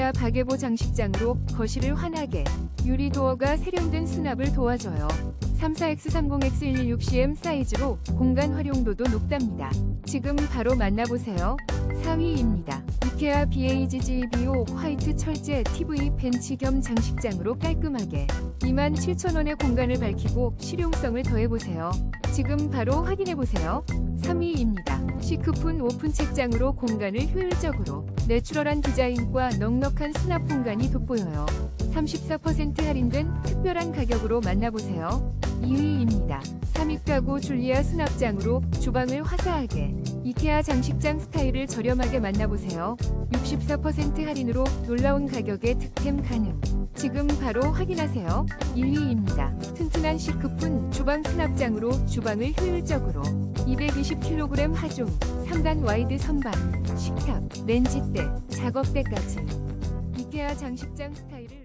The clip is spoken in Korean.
이케아 박예보 장식장으로 거실을 환하게 유리 도어가 세련된 수납을 도와줘요. 34X30X116cm 사이즈로 공간 활용도도 높답니다. 지금 바로 만나보세요. 4위입니다. 이케아 BAGGBO 화이트 철제 TV 벤치 겸 장식장으로 깔끔하게 27,000원의 공간을 밝히고 실용성을 더해보세요. 지금 바로 확인해보세요. 3위입니다. 시크폰 오픈 책장으로 공간을 효율적으로 내추럴한 디자인과 넉넉한 수납 공간이 돋보여요. 34% 할인된 특별한 가격으로 만나보세요. 2위입니다. 3위 가구 줄리아 수납장으로 주방을 화사하게 이케아 장식장 스타일을 저렴하게 만나보세요. 64% 할인으로 놀라운 가격에 득템 가능. 지금 바로 확인하세요. 1위입니다. 튼튼한 시크푼 주방 수납장으로 주방을 효율적으로 220kg 하중 3단 와이드 선반 식탁 렌지대 작업대까지 이케아 장식장 스타일을